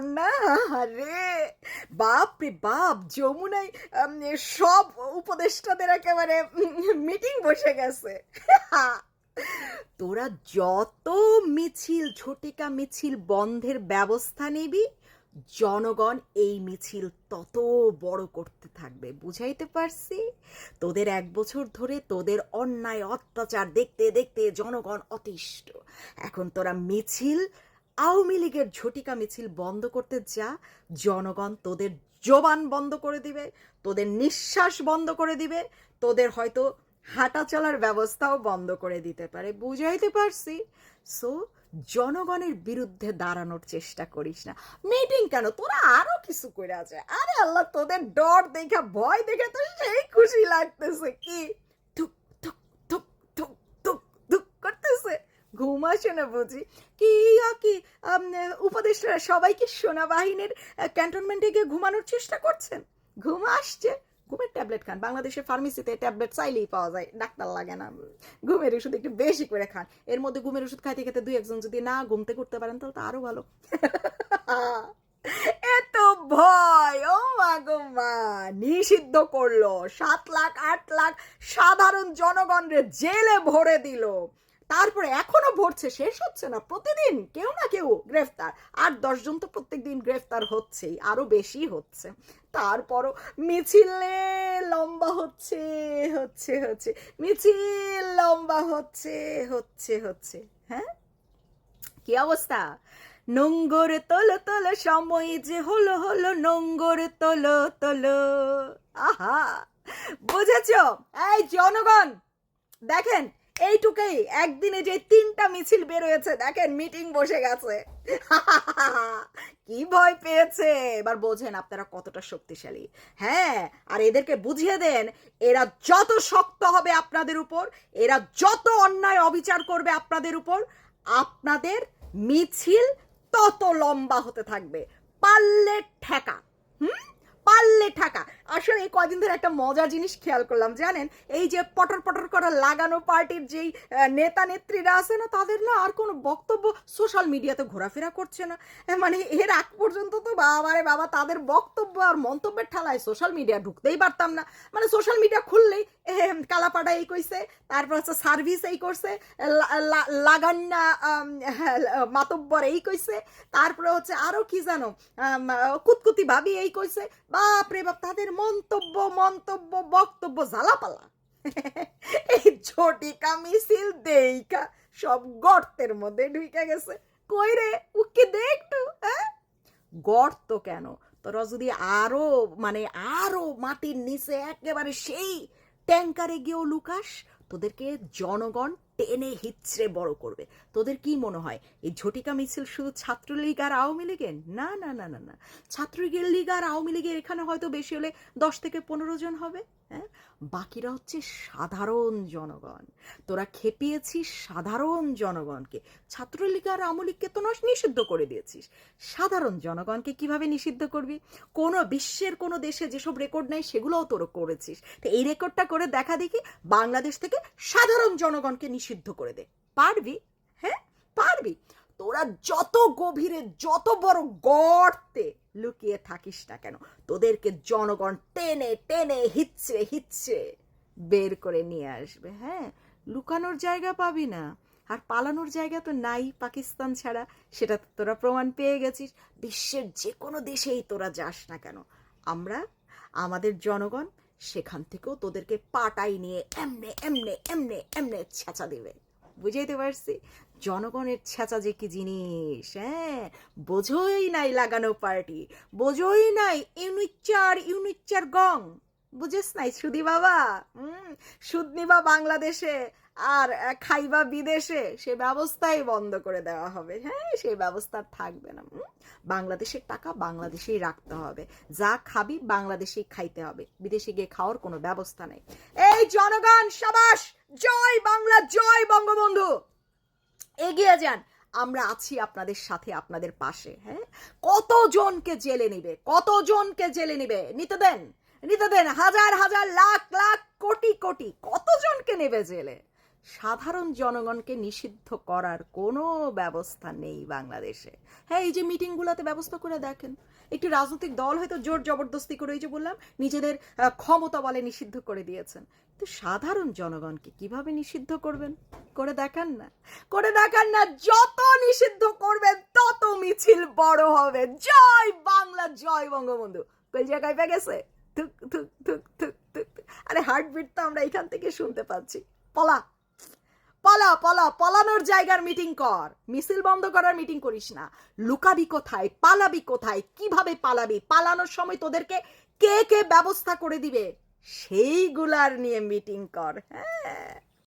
না আরে বাপ রে বাপ, যমুনায় সব উপদেষ্টাদের একেবারে মিটিং বসে গেছে। তোরা যত মিছিল, ঝটিকা মিছিল বন্ধের ব্যবস্থা নিবি, জনগণ এই মিছিল তত বড় করতে থাকবে, বুঝাইতে পারছি? তোদের এক বছর ধরে তোদের অন্যায়, অত্যাচার দেখতে দেখতে জনগণ অতিষ্ঠ। এখন তোরা মিছিল আওয়ামী লীগের ঝটিকা মিছিল বন্ধ করতে যা, জনগণ তোদের জবান বন্ধ করে দিবে, তোদের নিঃশ্বাস বন্ধ করে দিবে, তোদের হয়তো হাঁটা চলার ব্যবস্থাও বন্ধ করে দিতে পারে। বুঝাইতে পারছি? সো জনগণের বিরুদ্ধে দাঁড়ানোর চেষ্টা করিস না। মিটিং কেন? তোরা আরও কিছু করে আছে আরে আল্লাহ, তোদের ডর দেখে, ভয় দেখে তো সেই খুশি লাগতেছে কি থুক থুক থুক থুক থুক থুক করতেছে ঘুম আসে না বুঝি? কি কি উপদেষ্টারা সবাই কি সেনাবাহিনীর ক্যান্টনমেন্টে গিয়ে ঘুমানোর চেষ্টা করছেন? ঘুম আসছে। ঘুমের ট্যাবলেট খান। বাংলাদেশের ফার্মেসিতে ট্যাবলেট চাইলেই পাওয়া যায়। ডাক্তার লাগে না। ঘুমের ওষুধ একটু বেশি করে খান। এর মধ্যে ঘুমের ওষুধ খাইতে খেতে দুই একজন যদি না ঘুমতে করতে পারেন, তাহলে তো আরও ভালো। এত ভয়! ও মা গো মা! নিষিদ্ধ করল। সাত লাখ, আট লাখ সাধারণ জনগণরে জেলে ভরে দিল। তারপরে এখনও ভরছে, শেষ হচ্ছে না, প্রতিদিন কেউ না কেউ গ্রেফতার। আর দশজন তো প্রত্যেকদিন গ্রেফতার হচ্ছেই, আরও বেশি হচ্ছে। তারপরও মিছিলে লম্বা হচ্ছে হচ্ছে হচ্ছে, মিছিল লম্বা হচ্ছে হচ্ছে হচ্ছে হ্যাঁ? কি অবস্থা? নোঙ্গর তোলো তোলো, সময় যে হলো হলো, নোঙ্গর তোলো তোলো। আহা! বুঝেছ? এই জনগণ, দেখেন এইটুকুই। একদিনে যে তিনটা মিছিল বের হয়েছে দেখেন, মিটিং বসে গেছে। কি ভয় পেয়েছে। এবার বোঝেন আপনারা কতটা শক্তিশালী। হ্যাঁ আর এদেরকে বুঝিয়ে দেন, এরা যত শক্ত হবে আপনাদের উপর, এরা যত অন্যায় অবিচার করবে আপনাদের উপর, আপনাদের মিছিল তত লম্বা হতে থাকবে। পারলে ঠেকা। হুম? পারলে ঠাকা। আসলে এই কদিন ধরে একটা মজার জিনিস খেয়াল করলাম জানেন? এই যে পটর পটর করা লাগানো পার্টির যেই নেতা নেত্রীরা আছে না তাদের না আর কোনো বক্তব্য সোশ্যাল মিডিয়াতে ঘোরাফেরা করছে না। মানে এর আগ পর্যন্ত তো বাবা রে বাবা তাদের বক্তব্য আর মন্তব্যের ঠালায় সোশ্যাল মিডিয়া ঢুকতেই পারতাম না। মানে সোশ্যাল মিডিয়া খুললেই এম, কালাপাড়া এই কইছে তারপর হচ্ছে সার্ভিস এই করছে লাগান্না হ্যাঁ, মাতব্বর এই কইছে তারপরে হচ্ছে আরও কি জানো কুতকুতি ভাবি এই কইছে বাপ রে বাপ, তাদের মন্তব্য মন্তব্য, বক্তব্য জ্বালাপালা। এই ঝটিকা মিছিল দেইকা সব গর্তের মধ্যে ঢুকে গেছে। কই রে, উকি দে একটু হ্যাঁ? গর্ত কেন? তোরা যদি আরও মানে আরও মাটির নিচে একেবারে সেই ট্যাঙ্কারে গিয়েও লুকাস, তোদেরকে জনগণ টেনে হিচড়ে বড় করবে। তোদের কি মনে হয়, এই ঝটিকা মিছিল শুধু ছাত্রলীগ আর আওয়ামী লীগের? না না না না না। ছাত্রলীগের লীগ আর আওয়ামী লীগের এখানে হয়তো বেশি হলে দশ থেকে পনেরো জন হবে। হ্যাঁ? বাকিরা হচ্ছে সাধারণ জনগণ। তোরা খেপিয়েছিস সাধারণ জনগণকে। ছাত্রলীগ আর আওয়ামী লীগকে তো নিষিদ্ধ করে দিয়েছিস। সাধারণ জনগণকে কীভাবে নিষিদ্ধ করবি? কোনো বিশ্বের কোনো দেশে যেসব রেকর্ড নাই সেগুলোও তোর করেছিস। তো এই রেকর্ডটা করে দেখা দেখি বাংলাদেশ থেকে সাধারণ জনগণকে নিষিদ্ধ করে দে। পারবি? হ্যাঁ? পারবি? তোরা যত গভীরে যত বড় গর্তে লুকিয়ে থাকিস না কেন? তোদেরকে জনগণ টেনে টেনে হিচ্ছে হিচ্ছে বের করে নিয়ে আসবে হ্যাঁ? লুকানোর জায়গা পাবি না। আর পালানোর জায়গা তো নাই পাকিস্তান ছাড়া। সেটা তো তোরা প্রমাণ পেয়ে গেছিস। বিশ্বের যে কোনো দেশেই তোরা যাস না কেন। আমরা, আমাদের জনগণ সেখান থেকেও তোদেরকে পাটাই নিয়ে এমনে এমনে এমনে এমনে ছেঁচা দেবে। বুঝাইতে পারছি? জনগণের ছেঁচা যে কি জিনিস হ্যাঁ? বোঝোই নাই লাগানো পার্টি, বোঝোই নাই ইউনিচার ইউনিচার গং। বুঝেস নাই, সুদি বাবা? হুম, সুদ নিবা বাংলাদেশে আর খাইবা বিদেশে, সে ব্যবস্থাই বন্ধ করে দেওয়া হবে হ্যাঁ? সেই ব্যবস্থা থাকবে না? বাংলাদেশের টাকা বাংলাদেশেই রাখতে হবে, যা খাবি বাংলাদেশেই খাইতে হবে, বিদেশে গিয়ে খাওয়ার কোনো ব্যবস্থা নেই। এই জনগণ, সাবাস! জয় বাংলা, জয় বঙ্গবন্ধু! এগিয়ে যান। আমরা আছি আপনাদের সাথে, আপনাদের পাশে হ্যাঁ? কতজনকে জেলে নিবে? কতজনকে জেলে নিবে? নিতে দেন নিতে দেন। হাজার হাজার, লাখ লাখ, কোটি কোটি। কতজনকে নেবে জেলে? সাধারণ জনগণকে নিষিদ্ধ করার কোনো ব্যবস্থা নেই বাংলাদেশে। হ্যাঁ এই যে মিটিংগুলোতে ব্যবস্থা করে দেখেন। একটি রাজনৈতিক দল হয়তো জোর জবরদস্তি করে এই যে বললাম, নিজেদের ক্ষমতা বলে নিষিদ্ধ করে দিয়েছেন। তো সাধারণ জনগণকে কীভাবে নিষিদ্ধ করবেন? করে দেখান না। করে দেখান না, যত নিষিদ্ধ করবেন, তত মিছিল বড় হবে। জয় বাংলা, জয় বঙ্গবন্ধু। কই জায়গায় পে গেছে। থুক থুক থুক থুক থুক। আরে হার্টবিট তো আমরা এখান থেকে শুনতে পাচ্ছি। পলা। পলা, পালা, পালানোর জায়গার মিটিং কর। মিছিল বন্ধ করার মিটিং করিস না। লুকাবি কোথায়? পালাবি কোথায়? কীভাবে পালাবি? পালানোর সময় তোদেরকে কে কে ব্যবস্থা করে দিবে? সেইগুলার নিয়ে মিটিং কর হ্যাঁ।